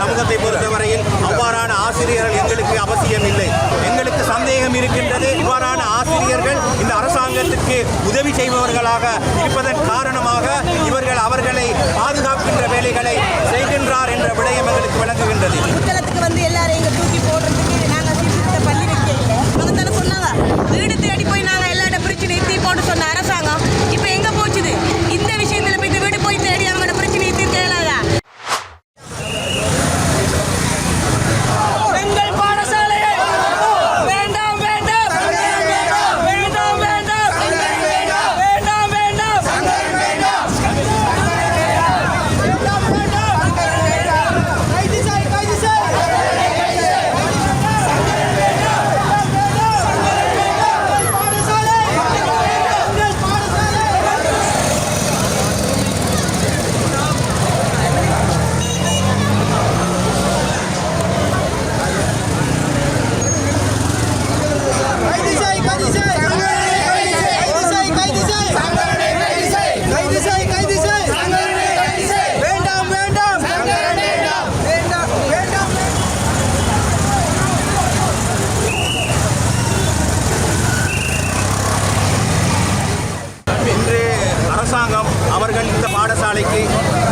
சமூகத்தை பொறுத்தவரையில் அவ்வாறான ஆசிரியர்கள் எங்களுக்கு அவசியம் இல்லை. எங்களுக்கு சந்தேகம் இருக்கின்றது. இவ்வாறான ஆசிரியர்கள் இந்த அரசாங்கத்திற்கு உதவி செய்பவர்களாக இருப்பதன் காரணமாக இவர்கள் அவர்களை பாதுகாக்கின்ற வேலைகளை செய்கின்றார் என்ற பாடசாலைக்கு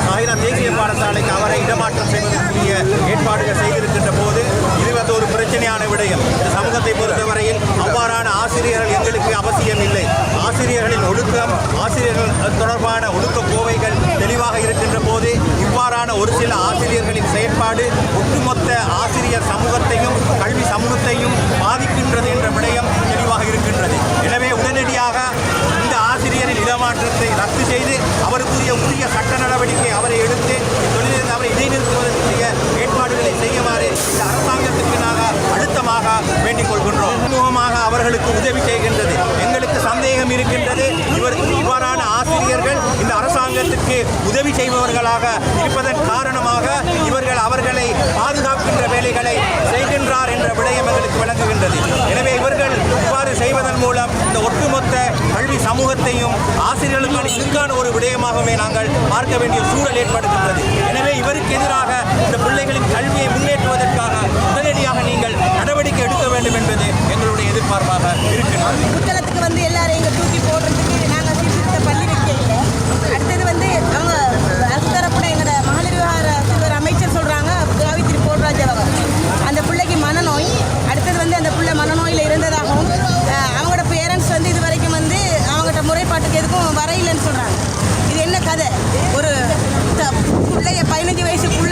மகிழா தேசிய பாடசாலைக்கு அவரை இடமாற்றம் செய்வதற்குரிய ஏற்பாடுகள் செய்திருக்கின்ற போது இது ஒரு பிரச்சனையான விடயம். இந்த சமூகத்தை பொறுத்தவரையில் அவ்வாறான ஆசிரியர்கள் எங்களுக்கு அவசியம் இல்லை. ஆசிரியர்களின் ஒழுக்கம் ஆசிரியர்கள் தொடர்பான ஒழுக்க கோவைகள் தெளிவாக இருக்கின்ற போது இவ்வாறான ஒரு சில ஆசிரியர்களின் செயற்பாடு ஒட்டுமொத்த ஆசிரியர் சமூகத்தையும் ரத்து செய்து அவருக்குரிய உரிய சட்ட நடவடிக்கை அவரை எடுத்து தொழிலிருந்து அவரை இடைநிறுத்துவதற்குரிய ஏற்பாடுகளை செய்யுமாறு இந்த அரசாங்கத்திற்கு நாங்கள் அழுத்தமாக வேண்டிக் கொள்கின்றோம் சமூகமாக அவர்களுக்கு உதவி செய்கின்றது. எங்களுக்கு சந்தேகம் இருக்கின்றது. இவருக்கு இவ்வாறான ஆசிரியர்கள் இந்த அரசாங்கத்திற்கு உதவி செய்பவர்களாக இருப்பதன் காரணமாக இவர்கள் அவர்களை பாதுகாக்கின்ற வேலைகளை செய்கின்றார் என்ற விடயம் எங்களுக்கு விளங்குகின்றது. எனவே இவர்கள் இவ்வாறு செய்வதன் மூலம் இந்த ஒட்டுமொத்த சமூகத்தையும் ஆசிரியர்களுக்கான இதுக்கான ஒரு விடயமாகவே நாங்கள் பார்க்க வேண்டிய சூழல் ஏற்படுகின்றது எனவே இவருக்கு எதிராக இந்த பிள்ளைகளின் கல்வியை கதை. ஒரு பிள்ளைய பதினஞ்சு வயசுக்குள்ள